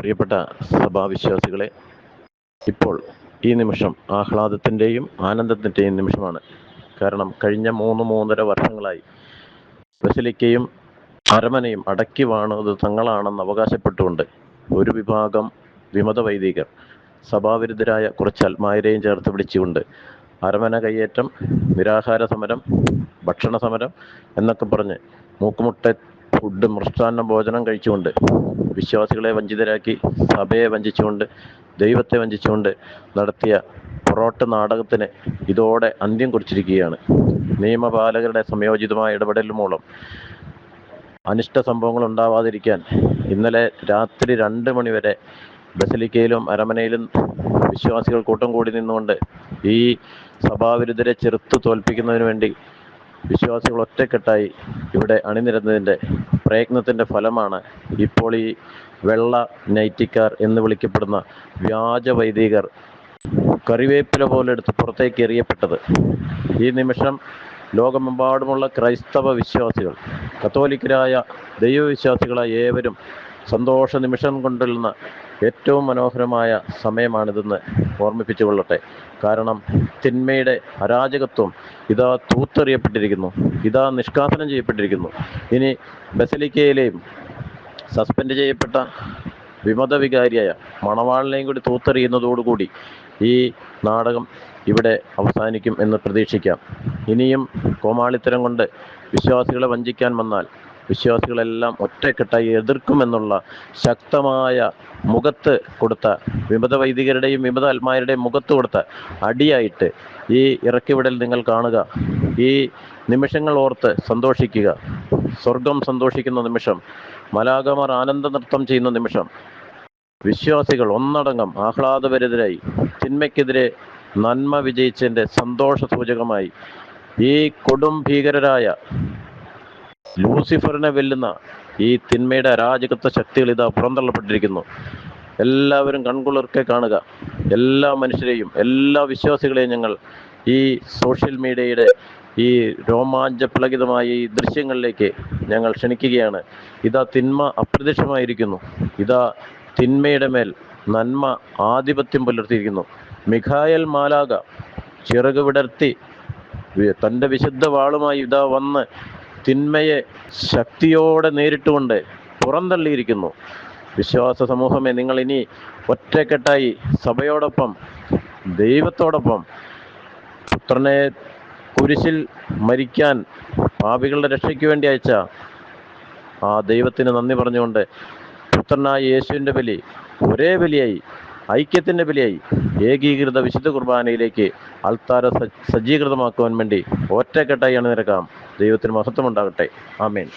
പ്രിയപ്പെട്ട സഭാവിശ്വാസികളെ ഇപ്പോൾ ഈ നിമിഷം ആഹ്ലാദത്തിന്റെയും ആനന്ദത്തിന്റെയും നിമിഷമാണ്. കാരണം കഴിഞ്ഞ മൂന്ന് മൂന്നര വർഷങ്ങളായി ബസിലിക്കയും അരമനയും അടക്കി വാണത് തങ്ങളാണെന്ന് അവകാശപ്പെട്ടുകൊണ്ട് ഒരു വിഭാഗം വിമത വൈദികർ സഭാവിരുദ്ധരായ കുറച്ച് അൽമായരെയും ചേർത്ത് പിടിച്ചുകൊണ്ട് അരമന കയ്യേറ്റം നിരാഹാര സമരം ഭക്ഷണ സമരം എന്നൊക്കെ പറഞ്ഞ് മൂക്കുമുട്ട ഫുഡ് മൃഷ്ടാന്ന ഭോജനം കഴിച്ചുകൊണ്ട് വിശ്വാസികളെ വഞ്ചിതരാക്കി സഭയെ വഞ്ചിച്ചുകൊണ്ട് ദൈവത്തെ വഞ്ചിച്ചുകൊണ്ട് നടത്തിയ പൊറോട്ട് നാടകത്തിന് ഇതോടെ അന്ത്യം കുറിച്ചിരിക്കുകയാണ്. നിയമപാലകരുടെ സംയോജിതമായ ഇടപെടൽ മൂലം അനിഷ്ട സംഭവങ്ങൾ ഉണ്ടാവാതിരിക്കാൻ ഇന്നലെ രാത്രി രണ്ട് മണിവരെ ബസലിക്കയിലും അരമനയിലും വിശ്വാസികൾ കൂട്ടം കൂടി നിന്നുകൊണ്ട് ഈ സഭാവിരുദ്ധരെ ചെറുത്തു തോൽപ്പിക്കുന്നതിന് വേണ്ടി വിശ്വാസികൾ ഒറ്റക്കെട്ടായി ഇവിടെ അണിനിരന്നതിന്റെ പ്രയത്നത്തിന്റെ ഫലമാണ് ഇപ്പോൾ ഈ വെള്ള നൈറ്റിക്കാർ എന്ന് വിളിക്കപ്പെടുന്ന വ്യാജ വൈദികർ കറിവേപ്പില പോലെ എടുത്ത് പുറത്തേക്ക് എറിയപ്പെട്ടത്. ഈ നിമിഷം ലോകമെമ്പാടുമുള്ള ക്രൈസ്തവ വിശ്വാസികൾ കത്തോലിക്കരായ ദൈവവിശ്വാസികളായ ഏവരും സന്തോഷ നിമിഷം കൊണ്ടുള്ള ഏറ്റവും മനോഹരമായ സമയമാണിതെന്ന് ഓർമ്മിപ്പിച്ചു കൊള്ളട്ടെ കാരണം തിന്മയുടെ അരാജകത്വം ഇതാ തൂത്തെറിയപ്പെട്ടിരിക്കുന്നു. ഇതാ നിഷ്കാസനം ചെയ്യപ്പെട്ടിരിക്കുന്നു. ഇനി ബസലിക്കയിലെയും സസ്പെൻഡ് ചെയ്യപ്പെട്ട വിമത വികാരിയായ മണവാളിനെയും കൂടി തൂത്തെറിയുന്നതോടുകൂടി ഈ നാടകം ഇവിടെ അവസാനിക്കും എന്ന് പ്രതീക്ഷിക്കാം. ഇനിയും കോമാളിത്തരം കൊണ്ട് വിശ്വാസികളെ വഞ്ചിക്കാൻ വന്നാൽ വിശ്വാസികളെല്ലാം ഒറ്റക്കെട്ടായി എതിർക്കുമെന്നുള്ള ശക്തമായ മുഖത്ത് കൊടുത്ത വിമത വൈദികരുടെയും വിമത അൽമാരുടെയും മുഖത്ത് കൊടുത്ത അടിയായിട്ട് ഈ ഇറക്കിവിടൽ നിങ്ങൾ കാണുക. ഈ നിമിഷങ്ങൾ ഓർത്ത് സന്തോഷിക്കുക. സ്വർഗം സന്തോഷിക്കുന്ന നിമിഷം മലാകമാർ ആനന്ദ നൃത്തം ചെയ്യുന്ന നിമിഷം വിശ്വാസികൾ ഒന്നടങ്കം ആഹ്ലാദപരിതരായി തിന്മയ്ക്കെതിരെ നന്മ വിജയിച്ചതിന്റെ സന്തോഷ സൂചകമായി ഈ കൊടും ഭീകരരായ ലൂസിഫറിനെ വെല്ലുന്ന ഈ തിന്മയുടെ അരാജകത്വ ശക്തികൾ ഇതാ പുറന്തള്ളപ്പെട്ടിരിക്കുന്നു. എല്ലാവരും കൺകുളിർക്കെ കാണുക. എല്ലാ മനുഷ്യരെയും എല്ലാ വിശ്വാസികളെയും ഞങ്ങൾ ഈ സോഷ്യൽ മീഡിയയുടെ ഈ രോമാഞ്ചപ്ലകിതമായ ഈ ദൃശ്യങ്ങളിലേക്ക് ഞങ്ങൾ ക്ഷണിക്കുകയാണ്. ഇതാ തിന്മ അപ്രത്യക്ഷമായിരിക്കുന്നു. ഇതാ തിന്മയുടെ മേൽ നന്മ ആധിപത്യം പുലർത്തിയിരിക്കുന്നു. മിഖായൽ മാലാക ചിറക് വിടർത്തി തന്റെ വിശുദ്ധ വാളുമായി ഇതാ വന്ന് തിന്മയെ ശക്തിയോടെ നേരിട്ടുകൊണ്ട് പുറന്തള്ളിയിരിക്കുന്നു. വിശ്വാസ സമൂഹമേ നിങ്ങൾ ഇനി ഒറ്റക്കെട്ടായി സഭയോടൊപ്പം ദൈവത്തോടൊപ്പം പുത്രനെ കുരിശിൽ മരിക്കാൻ പാപികളുടെ രക്ഷയ്ക്ക് വേണ്ടി അയച്ച ആ ദൈവത്തിന് നന്ദി പറഞ്ഞുകൊണ്ട് പുത്രനായ യേശുവിന്റെ ബലി ഒരേ ബലിയായി ഐക്യത്തിന്റെ ബലിയായി ഏകീകൃത വിശുദ്ധ കുർബാനയിലേക്ക് അൾത്താര സജ്ജീകൃതമാക്കുവാൻ വേണ്ടി ഒറ്റക്കെട്ടായി അണിനിരക്കാം. ദൈവത്തിന് മഹത്വമുണ്ടാകട്ടെ. ആമേൻ.